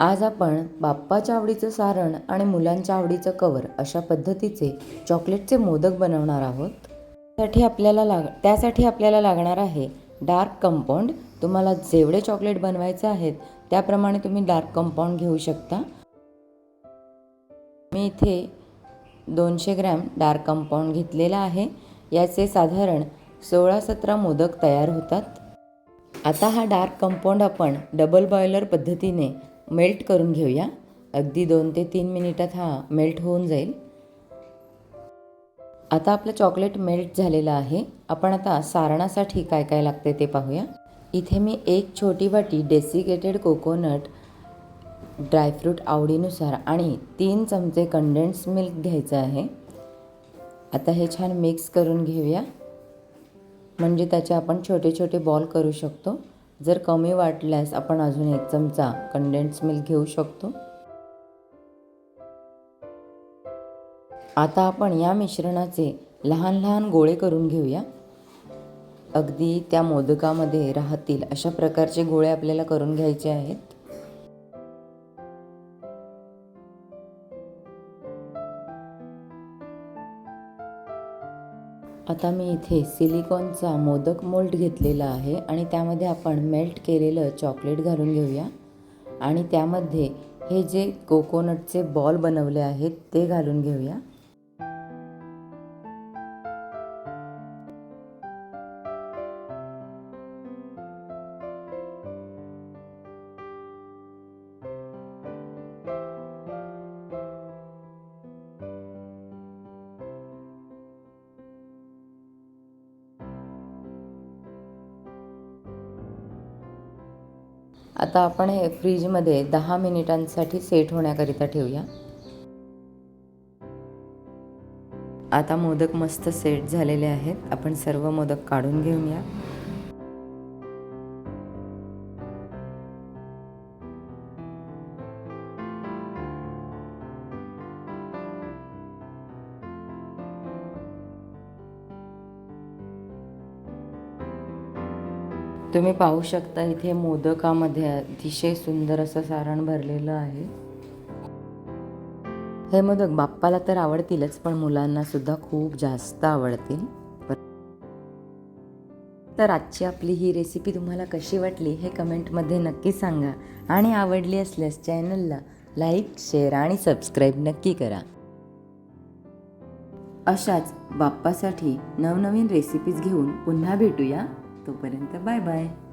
आज आपण बाप्पाच्या आवडीचं सारण आणि मुलांच्या आवडीचं कवर अशा पद्धतीचे चॉकलेटचे मोदक बनवणार आहोत. त्यासाठी आपल्याला लाग त्यासाठी आपल्याला लागणार आहे डार्क कंपाऊंड. तुम्हाला जेवढे चॉकलेट बनवायचे आहेत त्याप्रमाणे तुम्ही डार्क कंपाऊंड घेऊ शकता. मी इथे दोनशे ग्रॅम डार्क कंपाऊंड घेतलेला आहे. याचे साधारण सोळा सतरा मोदक तयार होतात. आता हा डार्क कंपाऊंड आपण डबल बॉयलर पद्धतीने मेल्ट करून घेऊया. अगदी दोन ते तीन मिनिटात हा मेल्ट होऊन जाईल. आता आपलं चॉकलेट मेल्ट झालेलं आहे. आपण आता सारणासाठी काय काय लागते ते पाहूया. इथे मी एक छोटी वाटी डेसिकेटेड कोकोनट ड्रायफ्रूट आवडीनुसार आणि तीन चमचे कंडेन्स मिल्क घ्यायचं आहे. आता हे छान मिक्स करून घेऊया. म्हणजे त्याचे आपण छोटे छोटे बॉल करू शकतो. जर कमी वाटल्यास आपण अजून एक चमचा कंडेन्स मिल्क घेऊ शकतो. आता आपण या मिश्रणाचे लहान लहान गोळे करून घेऊया. अगदी त्या मोदकामध्ये राहतील अशा प्रकारचे गोळे आपल्याला करून घ्यायचे आहेत. आता मी इथे सिलिकॉनचा मोदक मोल्ड घेतलेला आहे आणि त्यामध्ये आपण मेल्ट केलेलं चॉकलेट घालून घेऊया. आणि त्यामध्ये हे जे कोकोनटचे बॉल बनवले आहेत ते घालून घेऊया. आता आपण हे फ्रीजमध्ये दहा मिनिटांसाठी सेट होण्याकरिता ठेवूया. आता मोदक मस्त सेट झालेले आहेत. आपण सर्व मोदक काढून घेऊया. तुम्ही पाहू शकता इथे मोदकामध्ये अतिशय सुंदर असं सारण भरलेलं आहे. हे मोदक बाप्पाला तर आवडतीलच पण मुलांना सुद्धा खूप जास्त आवडतील. तर आजची आपली ही रेसिपी तुम्हाला कशी वाटली हे कमेंटमध्ये नक्की सांगा. आणि आवडली असल्यास चॅनलला लाईक शेअर आणि सबस्क्राईब नक्की करा. अशाच बाप्पासाठी नवनवीन रेसिपीज घेऊन पुन्हा भेटूया. तोपर्यंत बाय बाय.